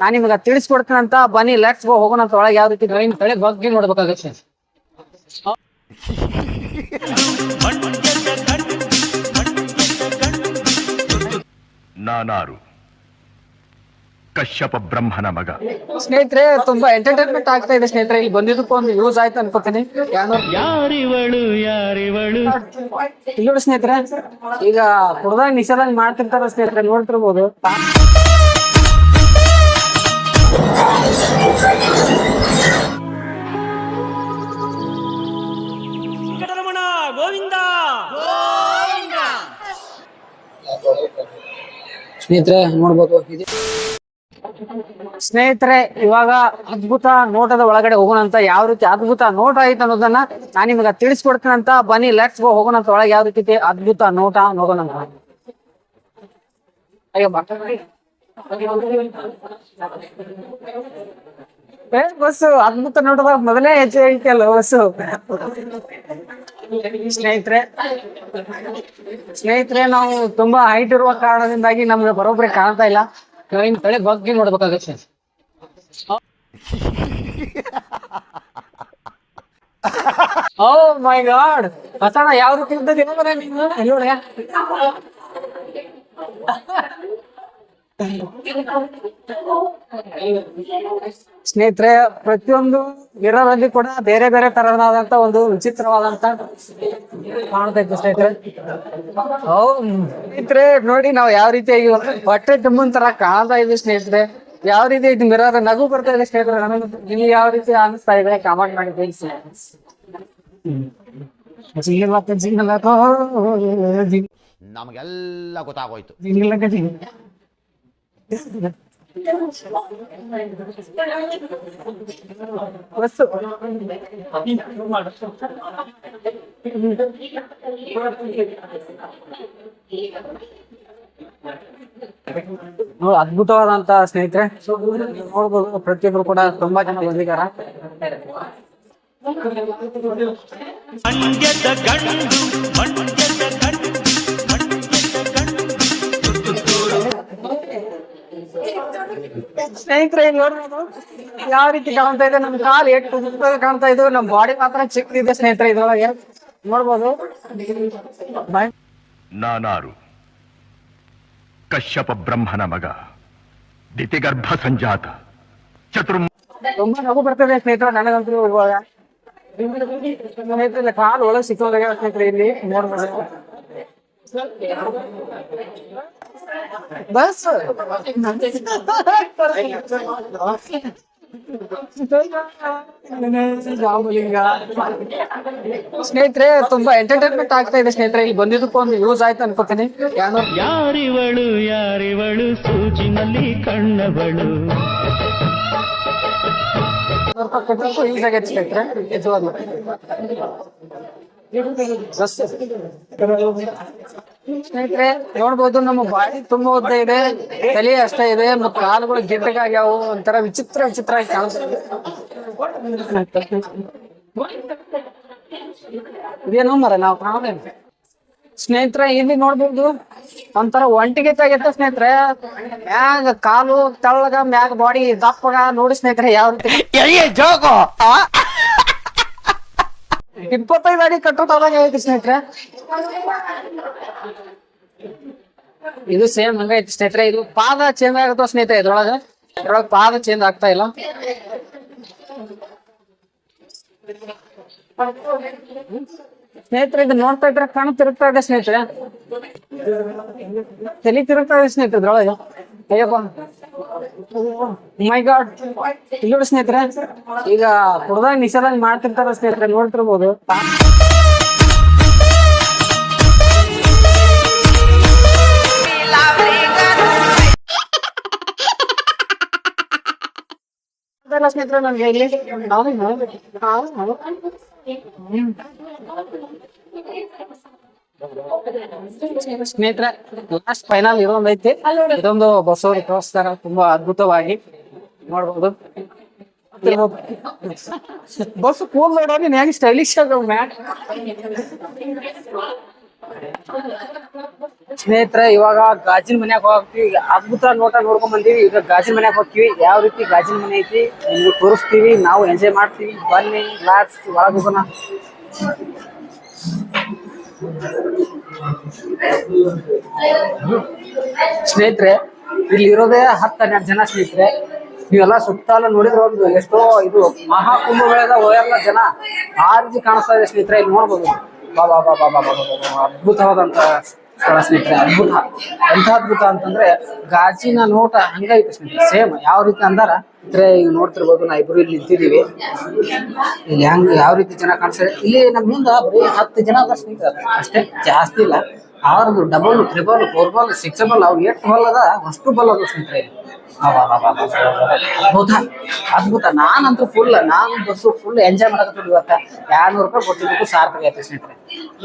ನಾನ್ ನಿಮ್ಗ ತಿಳಿಸ್ಕೊಡ್ತೀನಂತ ಬನ್ನಿ let's go ಹೋಗೋಣ ಅಂತ ಒಳಗೆ ಯಾವ ರೀತಿ ಡ್ರೈನ್ ಕಡೆ ಬಗ್ಗೆ ನೋಡ್ಬೇಕಾಗತ್ತೆ. ನಾನಾರು. ಕಶ್ಯಪ ಬ್ರಹ್ಮನ ಮಗ. ಸ್ನೇಹಿತರೆ ತುಂಬಾ ಎಂಟರ್ಟೈನ್ಮೆಂಟ್ ಆಗ್ತಾ ಇದೆ ಸ್ನೇಹಿತರೆ. ಇಲ್ಲಿ ಬಂದಿದ್ದಕ್ಕೂ ಒಂದು ಯೂಸ್ ಆಯ್ತು ಅನ್ಕೋತೀನಿ. ಯಾರು ಯಾರಿವಳು ಯಾರಿವಳು? ಇಲ್ಲಿ ಸ್ನೇಹಿತರೆ ಈಗ ಹುಡುಗ ನಿಷೇಧ ಮಾಡ್ತಿರ್ತಾರ ಸ್ನೇಹಿತರೆ ನೋಡ್ತಿರ್ಬೋದು. ಸ್ನೇಹಿತರೆ, ನೋಡ್ಬೋದು ಇದು ಸ್ನೇಹಿತರೆ, ಇವಾಗ ಅದ್ಭುತ ನೋಟದ ಒಳಗಡೆ ಹೋಗೋಣ ಅಂತ ಯಾವ ರೀತಿ ಅದ್ಭುತ ನೋಟ ಐತೆ ಅನ್ನೋದನ್ನ ನಾನ್ ನಿಮ್ಗ ಅಂತ ಬನ್ನಿ ಲೆಟ್ಸ್ ಗೋ ಹೋಗೋಣ ಅಂತ ಒಳಗೆ ಯಾವ ರೀತಿ ಅದ್ಭುತ ನೋಟ ನೋಡೋಣ. ಅಯ್ಯೋ ಬಸ್ಸು ಅದ್ಭುತ ನೋಡದ ಮೊದಲೇ ಹೆಜ್ಜೆ ಐತೆ ಅಲ್ಲ ಬಸ್ಸು ಸ್ನೇಹಿತರೆ ಸ್ನೇಹಿತರೆ ನಾವು ತುಂಬಾ ಹೈಟ್ ಇರುವ ಕಾರಣದಿಂದಾಗಿ ನಮ್ಗೆ ಬರೋಬ್ಬರಿ ಕಾಣ್ತಾ ಇಲ್ಲ. ಇನ್ ತಳೆ ಬಗ್ಗೆ ನೋಡ್ಬೇಕಾಗತ್ತೆ. ಓ ಮೈ ಗಾಡ್ ಬಸಣ್ಣ ಯಾವ ರೀತಿ ಮನೆ ನೀನು? ನೋಡ. ಸ್ನೇಹಿತರೆ ಪ್ರತಿಯೊಂದು ಮಿರರ್ ಅಲ್ಲಿ ಕೂಡ ಬೇರೆ ಬೇರೆ ತರನಾದಂತ ಒಂದು ವಿಚಿತ್ರವಾದಂತ ಕಾಣ್ತೈತೆ ಸ್ನೇಹಿತರೆ. ಹೌ ಸ್ನೇಹಿತರೆ ನೋಡಿ ನಾವು ಯಾವ ರೀತಿಯಾಗಿ ಹೊಟ್ಟೆ ತುಂಬನ್ ತರ ಕಾಣ್ತಾ ಇದ್ವಿ ಸ್ನೇಹಿತರೆ. ಯಾವ ರೀತಿ ಇದು ಮಿರರ್ ನಗು ಬರ್ತಾ ಇದೆ ಸ್ನೇಹಿತರೆ ನನಗೆ ನಿಮ್ಗೆ ಯಾವ ರೀತಿ ಅನಿಸ್ತಾ ಇದೆ ಕಾಮೆಂಟ್ ಮಾಡಿ ತಿಳಿಸಿ ನಮಗೆಲ್ಲ ಗೊತ್ತಾಗೋಯ್ತು. ನೋಡ್ ಅದ್ಭುತವಾದಂತ ಸ್ನೇಹಿತರೆ ನೋಡ್ಬೋದು ಪ್ರತಿಯೊಬ್ಬರು ಕೂಡ ತುಂಬಾ ಜನ ಬಂದಿದ್ದಾರ. ಮಂಡ್ಯದ ಗಂಡು ಮಂಡ್ಯದ ಸ್ನೇಹಿತರೆ ನೋಡ್ಬೋದು ಯಾವ ರೀತಿ ಕಾಣ್ತಾ ಇದೆ? ನಮ್ ಕಾಲ್ ಎಷ್ಟು ಕಾಣ್ತಾ ಇದ್ದು ನಮ್ ಬಾಡಿ ಮಾತ್ರ ಚಿಕ್ಕದಿದೆ ಸ್ನೇಹಿತರೆ ಇದ್ರೊಳಗೆ. ನೋಡ್ಬೋದು. ನಾನಾರು. ಕಶ್ಯಪ ಬ್ರಹ್ಮನ ಮಗ. ದಿತಿಗರ್ಭ ಸಂಜಾತ. ಚತುರ್ಮ ತುಂಬಾ ನಗು ಬರ್ತದೆ ಸ್ನೇಹಿತರೆ ನನಗಂತೂ ಇವಾಗ. ಸ್ನೇಹಿತರೆ ಕಾಲು ಒಳಗೆ ಸಿಕ್ಕೋದಾಗ ಸ್ನೇಹಿತರೆ ಇಲ್ಲಿ? ನೋಡ್ಬೋದು. ಬಸ್ ಜಾಂಬುಲಿಂಗ. ಸ್ನೇಹಿತರೆ ತುಂಬಾ ಎಂಟರ್ಟೈನ್ಮೆಂಟ್ ಆಗ್ತಾ ಇದೆ ಸ್ನೇಹಿತರೆ. ಇಲ್ಲಿ ಬಂದಿದ್ದಕ್ಕೂ ಒಂದು ಯೂಸ್ ಆಯ್ತು ಅನ್ಕೋತೀನಿ. ಯಾರು? ಯಾರಿವಳು ಯಾರಿವಳು ಸೂಚಿನಲ್ಲಿ ಕಣ್ಣವಳು. ಯೂಸ್ ಆಗೈತೆ ಸ್ನೇಹಿತರೆ ನಿಜವಾಗ್ಲು. ಸ್ನೇಹಿತರೆ, ನೋಡ್ಬೋದು ನಮ್ಮ ಬಾಡಿ ತುಂಬಾ ಉದ್ದ ಇದೆ, ತಲೆ ಅಷ್ಟೇ ಇದೆ, ಮತ್ತು ಕಾಲುಗಳು ಗಿಡ್ಡಗಾಗ್ಯಾವು ಒಂಥರ ವಿಚಿತ್ರ ವಿಚಿತ್ರ ಆಗಿ ಕಾಣಿಸ್ತದೆ. ಇದೇನೋ ಮರ, ನಾವು ಪ್ರಾಬ್ಲಮ್ ಸ್ನೇಹಿತರೆ, ಇಲ್ಲಿ ನೋಡ್ಬೋದು ಒಂಥರ ಒಂಟಿಗೆ ತೆಗೆತ ಸ್ನೇಹಿತರೆ. ಮ್ಯಾಗ ಕಾಲು ತಳ್ಳಗ, ಮ್ಯಾಗ ಬಾಡಿ ದಪ್ಪಗ. ನೋಡಿ ಸ್ನೇಹಿತರೆ, ಯಾವ ರೀತಿ ಇಪ್ಪತ್ತೈದು ಅಡಿ ಕಟ್ಟೋದಾಗ ಐತಿ ಸ್ನೇಹಿತರೆ. ಇದು ಸೇಮ್ ಹಂಗ ಐತಿ ಸ್ನೇಹಿತರೆ. ಇದು ಪಾದ ಚೇಂಜ್ ಆಗುತ್ತೋ ಸ್ನೇಹಿತರೆ ಇದ್ರೊಳಗ? ಇದ್ರೊಳಗ ಪಾದ ಚೇಂಜ್ ಆಗ್ತಾ ಇಲ್ಲ. ಸ್ನೇಹಿತರೆ, ಇದು ನೋಡ್ತಾ ಇದ್ರೆ ಕಣ್ಣು ತಿರುಗ್ತಾ ಇದೆ ಸ್ನೇಹಿತರೆ. ತಲೆ ತಿರುಗ್ತಾ ಇದೆ ಸ್ನೇಹಿತರೆ ಇದ್ರೊಳಗೆ. ಅಯ್ಯಪ್ಪ ಮೈ ಗಾಡ್ ನೋಡಿ ಸ್ನೇಹಿತರೆ, ಈಗ ಕುಡ್ದಾಗ ನಿಷೇಧ ಮಾಡ್ತಿರ್ತಾರ ಸ್ನೇಹಿತರೆ, ನೋಡ್ತಿರ್ಬೋದು ಸ್ನೇಹಿತರೆ ನನ್ಗೆ ಇಲ್ಲಿ. ಹ್ಮ್. ಸ್ನೇಹಿತರೆ ಲಾಸ್ಟ್ ಫೈನಲ್ ಇದೊಂದು ಐತಿ. ಇದೊಂದು ಬಸವರು ತೋರಿಸ್ತಾರ ತುಂಬಾ ಅದ್ಭುತವಾಗಿ ನೋಡ್ಬೋದು. ಬಸ್ ಕೂಲ್ ನೋಡೋ ನೀನ್ ಹೆಂಗ್ ಸ್ಟೈಲಿಶ್ ಆಗ ಮ್ಯಾಟ್. ಸ್ನೇಹಿತರೆ, ಇವಾಗ ಗಾಜಿನ ಮನ್ಯಾಗ ಹೋಗ್ತೀವಿ. ಅದ್ಭುತ ನೋಟ ನೋಡ್ಕೊಂಡ್ ಬಂದೀವಿ. ಈಗ ಗಾಜಿನ ಮನ್ಯಾಗ ಹೋಗ್ತೀವಿ. ಯಾವ ರೀತಿ ಗಾಜಿನ ಮನೆ ಐತಿ ನಿಮ್ಗೆ ತೋರಿಸ್ತೀವಿ. ನಾವು ಎಂಜಾಯ್ ಮಾಡ್ತೀವಿ. ಬನ್ನಿ ಲಾಟ್ಸ್ ಒಳಗ್ ಹೋಗೋಣ. ಸ್ನೇಹಿತರೆ ಇಲ್ಲಿರೋದೇ ಹತ್ತು ಹನ್ನೆರಡು ಜನ ಸ್ನೇಹಿತರೆ. ನೀವೆಲ್ಲ ಸುತ್ತಲೂ ನೋಡಿದ್ರೆ ಒಂದು ಎಷ್ಟೋ ಇದು ಮಹಾಕುಂಭಗಳಾದ ಓಯಲ್ಲ ಜನ ಆ ರೀತಿ ಕಾಣಿಸ್ತಾ ಇದೆ ಸ್ನೇಹಿತರೆ, ಇಲ್ಲಿ ನೋಡ್ಬೋದು. ಬಾಬಾ ಬಾಬಾ ಬಾಬಾ ಅದ್ಭುತವಾದಂತ ಸ್ಥಳ ಸ್ನೇಹಿತರೆ ಅದ್ಭುತ. ಎಂಥ ಅದ್ಭುತ ಅಂತಂದ್ರೆ ಗಾಜಿನ ನೋಟ ಹಂಗೈತೆ ಸ್ನೇಹಿತರೆ ಸೇಮ್ ಯಾವ ರೀತಿ ಅಂದಾರ? ಇದ್ರೆ ಈಗ ನೋಡ್ತಿರ್ಬೋದು ನಾ ಇಬ್ರು ಇಲ್ಲಿ ನಿಂತಿದೀವಿ ಇಲ್ಲಿ ಹೆಂಗ್ ಯಾವ ರೀತಿ ಜನ ಕಾಣಿಸ್ತಾರೆ? ಇಲ್ಲಿ ನಮ್ಮ ಹಿಂದ ಬರೀ ಹತ್ತು ಜನ ಅದ ಸ್ನೇಹಿತರೆ ಅಷ್ಟೇ. ಜಾಸ್ತಿ ಇಲ್ಲ. ಅವ್ರದ್ದು double triple four ball six ball ಅವು ಎಷ್ಟು ಬಾಲ್ ಅದ, ಅಷ್ಟು ಬಾಲ್ ಅದ ಸ್ನೇಹಿತರೆ. ಅದ್ಭುತ ಅದ್ಭುತ. ನಾನಂತೂ ಫುಲ್ ನಾನು ಬಸ್ಸು ಫುಲ್ ಎಂಜಾಯ್ ಮಾಡಕತ್ತೀನಿ ಇವತ್ತ. ಎರಡ್ನೂರು ರೂಪಾಯಿ ಕೊಟ್ಟಿದ್ದಕ್ಕೂ ಸಾರ್ಥಕ ಐತೆ ಸ್ನೇಹಿತರೆ.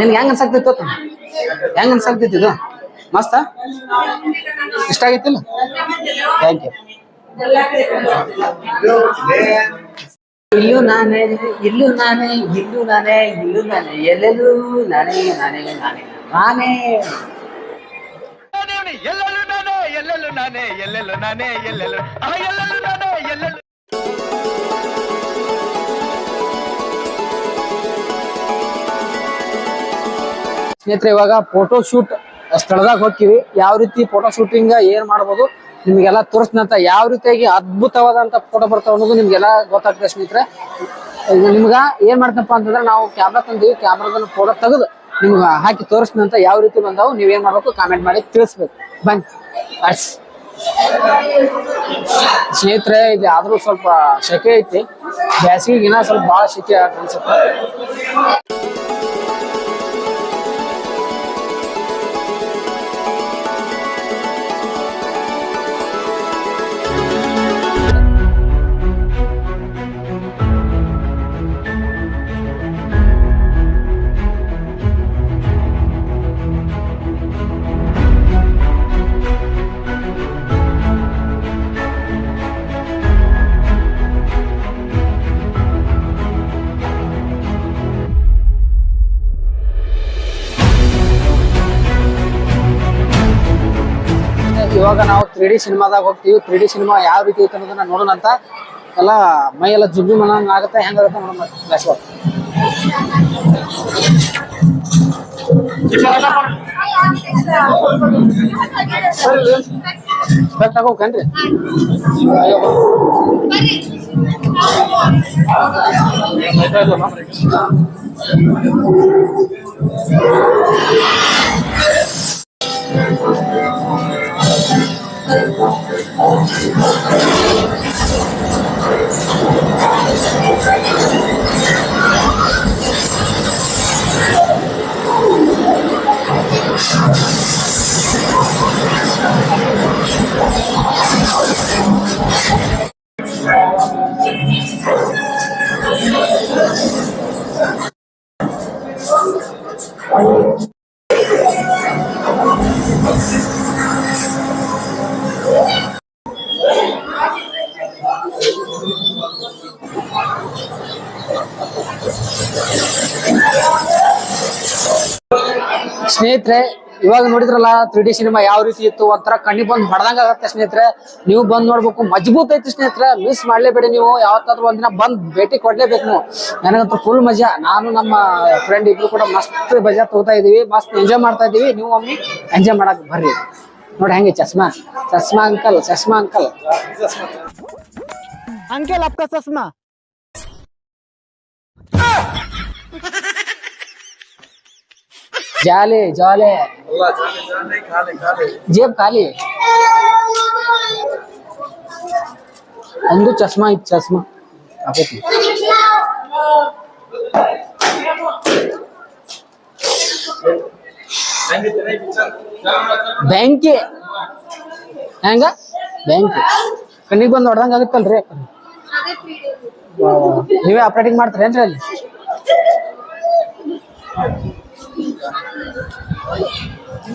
ನಿನ್ಗೆ ಹೆಂಗ್ ಅನ್ಸಾಕ್ತಿತ್ತು? ಹೆಂಗ್ ಅನ್ಸಾಕ್ತಿತ್ತು ಇದು? ಮಸ್ತ? ಇಷ್ಟ ಆಗೈತಿಲ್ಲ ಥ್ಯಾಂಕ್ ಯು ಇಲ್ಲೂ ನಾನೇ ಇಲ್ಲೂ ನಾನೇ ಇಲ್ಲೂ ನಾನೇ ಇಲ್ಲೂ ನಾನೇ, ಎಲ್ಲೆಲ್ಲೂ ನಾನೇ ನಾನೇ ನಾನೇ. ನಾನೇ. ಎಲ್ಲೆಲ್ಲೂ ನಾನೇ ಎಲ್ಲೆಲ್ಲೂ ನಾನೇ ಎಲ್ಲೆಲ್ಲೂ ನಾನೇ ಎಲ್ಲೆಲ್ಲೂ ಎಲ್ಲೆಲ್ಲೂ ನಾನೇ ಎಲ್ಲೆಲ್ಲೂ ಸ್ನೇಹಿತರೆ ಇವಾಗ ಫೋಟೋ ಶೂಟ್ ಸ್ಥಳದಾಗ ಹೋಗ್ತೀವಿ. ಯಾವ ರೀತಿ ಫೋಟೋ ಶೂಟಿಂಗ್ ಏನ್ ಮಾಡ್ಬೋದು ನಿಮ್ಗೆಲ್ಲ ತೋರಿಸ್ನಂತ ಯಾವ ರೀತಿಯಾಗಿ ಅದ್ಭುತವಾದಂತ ಫೋಟೋ ಬರ್ತಾವ ಅನ್ನೋದು ನಿಮ್ಗೆಲ್ಲ ಗೊತ್ತಾಗ್ತದೆ ಸ್ನೇಹಿತರೆ. ನಿಮ್ಗ ಏನ್ ಮಾಡ್ತಪ್ಪ ಅಂತಂದ್ರೆ ನಾವು ಕ್ಯಾಮ್ರಾ ತಂದಿವಿ ಕ್ಯಾಮ್ರಾದಲ್ಲಿ ಫೋಟೋ ತೆಗೆದು ನಿಮ್ಗ ಹಾಕಿ ತೋರಿಸ್ನಂತ ಯಾವ ರೀತಿ ಬಂದಾವು ನೀವೇನ್ ಮಾಡ್ಬೇಕು ಕಾಮೆಂಟ್ ಮಾಡಿ ತಿಳಿಸ್ಬೇಕು. ಬನ್ ಸ್ನೇಹಿತರೆ ಇದು ಆದ್ರೂ ಸ್ವಲ್ಪ ಸೆಕೆ ಐತಿ. ಬ್ಯಾಸಿಗಿನ ಸ್ವಲ್ಪ ಭಾಳ ಸೆಕೆ ಅನ್ಸುತ್ತೆ. ಇವಾಗ ನಾವು ತ್ರೀ ಡಿ ಸಿನಿಮಾದಾಗ ಹೋಗ್ತೀವಿ. ತ್ರೀ ಡಿ ಸಿನಿಮಾ ಯಾವ ರೀತಿ ಐತೆ ಅನ್ನೋದನ್ನ ನೋಡೋಣ ಅಂತ ಎಲ್ಲ ಮೈ ಎಲ್ಲ ಜುಗ್ಗಿ ಮನಂಗ್ ಆಗುತ್ತೆ. ಹೆಂಗಾಗುತ್ತೆ ನೋಡೋಣ ಹಾಕೋಕೇನ್ರಿ ಅಯ್ಯೋ Oh, my God. ಸ್ನೇಹಿತರೆ, ಇವಾಗ ನೋಡಿದ್ರಲ್ಲ ತ್ರೀ ಡಿ ಸಿನಿಮಾ ಯಾವ ರೀತಿ ಇತ್ತು ಒಂಥರ ಕಣ್ಣಿಗೆ ಬಂದು ಹೊಡೆದಂಗ ಆಗತ್ತೆ ಸ್ನೇಹಿತರೆ. ನೀವು ಬಂದ್ ನೋಡ್ಬೇಕು, ಮಜಬೂತ್ ಐತಿ ಸ್ನೇಹಿತರೆ. ಮಿಸ್ ಮಾಡ್ಲೇಬೇಡಿ ನೀವು, ಯಾವತ್ತಾದ್ರೂ ಒಂದಿನ ಬಂದ್ ಭೇಟಿ ಕೊಡ್ಲೇಬೇಕು ನೀವು. ನನಗಂತೂ ಫುಲ್ ಮಜಾ. ನಾನು ನಮ್ಮ ಫ್ರೆಂಡ್ ಇಬ್ರು ಕೂಡ ಮಸ್ತ್ ಮಜಾ ತಗೋತಾ ಇದೀವಿ, ಮಸ್ತ್ ಎಂಜಾಯ್ ಮಾಡ್ತಾ ಇದೀವಿ. ನೀವು ಒಮ್ಮೆ ಎಂಜಾಯ್ ಮಾಡಕ್ ಬರ್ರಿ. ನೋಡಿ ಹೆಂಗೆ ಚಸ್ಮಾ. ಚಸ್ಮಾ ಅಂಕಲ್ ಚಸ್ಮಾ ಅಂಕಲ್. ಅಂಕಲ್ ಅಪ್ಪ, ಚಸ್ಮಾ. ಜಾಲೆ ಜಾಲೆ ಜೇಬ್ ಖಾಲಿ ಒಂದು ಚಸ್ಮಾ ಇತ್ತು ಚಸ್ಮಾ ಹಾಕೋತಿ ಬ್ಯಾಂಕಿ ಹೆಂಗ ಬ್ಯಾಂಕಿ ಕಣ್ಣಿಗೆ ಬಂದು ಹೊಡ್ದಂಗ ಆಗುತ್ತಲ್ರಿ ವಾ, ವಾ. ನೀವೇ ಆಪರೇಟಿಂಗ್ ಮಾಡ್ತೀರೇನ್ರಿ ಅಲ್ಲಿ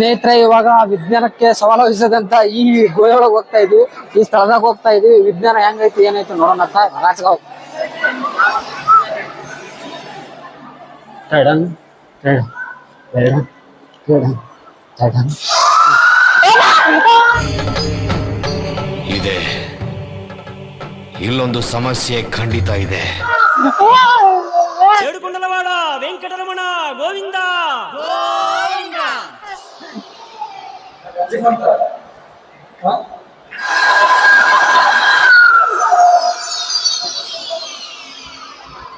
ಸ್ನೇಹಿತರೆ ಇವಾಗ ವಿಜ್ಞಾನಕ್ಕೆ ಸವಾಲು ವಹಿಸಿದಂತ ಈ ಗುಹೆಯೊಳಗೆ ಹೋಗ್ತಾ ಇದ್ವಿ ಈ ಸ್ಥಳದಾಗ ಹೋಗ್ತಾ ಇದ್ವಿ. ವಿಜ್ಞಾನ ಹೆಂಗೈತಿ ಏನೈತಿ ನೋಡೋಣ ಅಂತ ರಾಜ್ಗಾವ್ ಇದೆ. ಇಲ್ಲೊಂದು ಸಮಸ್ಯೆ ಖಂಡಿತ ಇದೆ. ವೆಂಕಟರಮಣ ಗೋವಿಂದ.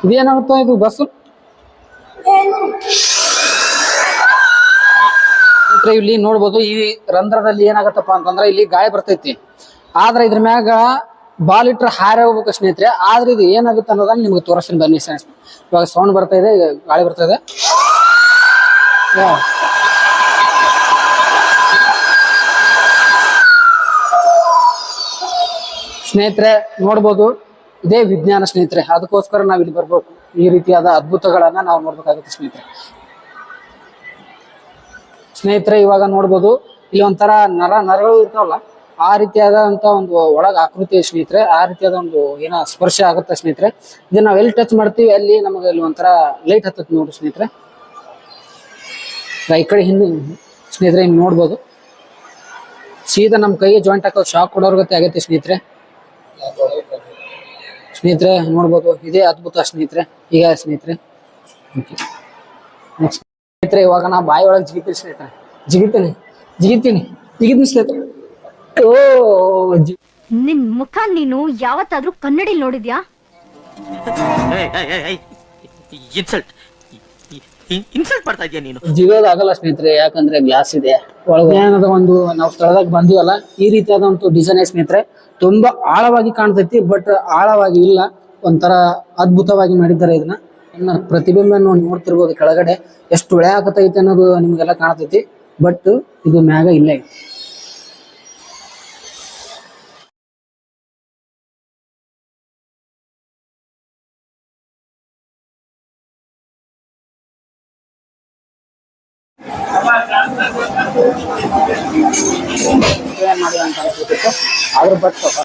ಇದೇನಾಗುತ್ತೋ ಇದು ಬಸ್ಸು? ಸ್ನೇಹಿತರೆ ಇಲ್ಲಿ ನೋಡ್ಬೋದು ಈ ರಂಧ್ರದಲ್ಲಿ ಏನಾಗತ್ತಪ್ಪ ಅಂತಂದ್ರೆ ಇಲ್ಲಿ ಗಾಯ ಬರ್ತೈತಿ. ಆದ್ರೆ ಇದ್ರ ಮ್ಯಾಗ ಬಾಲ್ ಇಟ್ರೆ ಹಾರೇ ಹೋಗ್ಬೇಕು ಸ್ನೇಹಿತರೆ. ಆದ್ರೆ ಇದು ಏನಾಗುತ್ತೆ ಅನ್ನೋದನ್ನ ನಿಮ್ಗೆ ತೋರಿಸ್ತೀನಿ ಬನ್ನಿ ಸ್ನೇಹಿತರೆ ಇವಾಗ ಸೌಂಡ್ ಬರ್ತಾ ಇದೆ ಗಾಳಿ ಬರ್ತಾ ಇದೆ. ಸ್ನೇಹಿತರೆ, ನೋಡ್ಬೋದು, ಇದೇ ವಿಜ್ಞಾನ ಸ್ನೇಹಿತರೆ. ಅದಕ್ಕೋಸ್ಕರ ನಾವು ಇಲ್ಲಿ ಬರ್ಬೇಕು. ಈ ರೀತಿಯಾದ ಅದ್ಭುತಗಳನ್ನ ನಾವು ನೋಡ್ಬೇಕಾಗುತ್ತೆ ಸ್ನೇಹಿತರೆ. ಸ್ನೇಹಿತರೆ, ಇವಾಗ ನೋಡ್ಬೋದು, ಇಲ್ಲಿ ಒಂಥರ ನರ ನರಗಳು ಇರ್ತಾವಲ್ಲ, ಆ ರೀತಿಯಾದಂತ ಒಂದು ಒಳಗ ಆಕೃತಿ ಸ್ನೇಹಿತರೆ. ಆ ರೀತಿಯಾದ ಒಂದು ಏನ ಸ್ಪರ್ಶ ಆಗುತ್ತೆ ಸ್ನೇಹಿತರೆ. ಇದನ್ನ ನಾವು ಎಲ್ಲಿ ಟಚ್ ಮಾಡ್ತೀವಿ, ಅಲ್ಲಿ ನಮಗೆ ಇಲ್ಲಿ ಒಂಥರ ಲೈಟ್ ಹತ್ತತ್ ನೋಡ್ರಿ ಸ್ನೇಹಿತರೆ. ಈ ಕಡೆ ಹಿಂದೆ ಸ್ನೇಹಿತರೆ ಹಿಂಗ್ ನೋಡ್ಬೋದು. ಸೀದಾ ನಮ್ಮ ಕೈಗೆ ಜಾಯಿಂಟ್ ಹಾಕೋದು ಶಾಕ್ ಕೊಡೋರ್ ಆಗುತ್ತೆ ಆಗೈತೆ ಸ್ನೇಹಿತರೆ. ಸ್ನೇಹಿತರೆ ನೋಡ್ಬೋದು. ಇದೇ ಅದ್ಭುತ ಸ್ನೇಹಿತರೆ. ಈಗ ಸ್ನೇಹಿತರೆ. ಸ್ನೇಹಿತರೆ ಇವಾಗ ನಾ ಬಾಯಿ ಒಳಗೆ ಜಿಗಿತೀನಿ ಸ್ನೇಹಿತರೆ. ಜಿಗಿತೀನಿ. ಜಿಗಿತೀನಿ. ಜಿಗಿತೀನಿ ಸ್ನೇಹಿತರೆ. ಓ ಜಿ ನಿನ್ ಮುಖ ನೀನು ಯಾವತ್ತಾದ್ರೂ ಕನ್ನಡಿ ನೋಡಿದ್ಯಾ? ಇನ್ಸಲ್ಟ್. ಇನ್ಸಲ್ಟ್ ಮಾಡ್ತಾ ಇದೀಯ ನೀನು? ಜಿಗೋದಾಗಲ್ಲ ಸ್ನೇಹಿತರೆ ಯಾಕಂದ್ರೆ ಗ್ಲಾಸ್ ಇದೆ. ಒಳಗೆ ಏನದ ಒಂದು ನಾವು ಸ್ಥಳದಾಗ ಬಂದಿವಲ್ಲ ಈ ರೀತಿಯಾದ ಒಂದು ಡಿಸೈನ್ ಸ್ನೇಹಿತರೆ ತುಂಬಾ ಆಳವಾಗಿ ಕಾಣ್ತೈತಿ ಬಟ್ ಆಳವಾಗಿ ಇಲ್ಲ. ಒಂಥರ ಅದ್ಭುತವಾಗಿ ಮಾಡಿದ್ದಾರೆ ಇದನ್ನ. ನನ್ನ ಪ್ರತಿಬಿಂಬ ನೋಡ್ತಿರ್ಬೋದು ಕೆಳಗಡೆ. ಎಷ್ಟು ಒಳೆ ಹಾಕತೈತಿ ಅನ್ನೋದು ನಿಮ್ಗೆಲ್ಲ ಕಾಣ್ತೈತಿ ಬಟ್ ಇದು ಮ್ಯಾಗ ಇಲ್ಲ ಐತಿ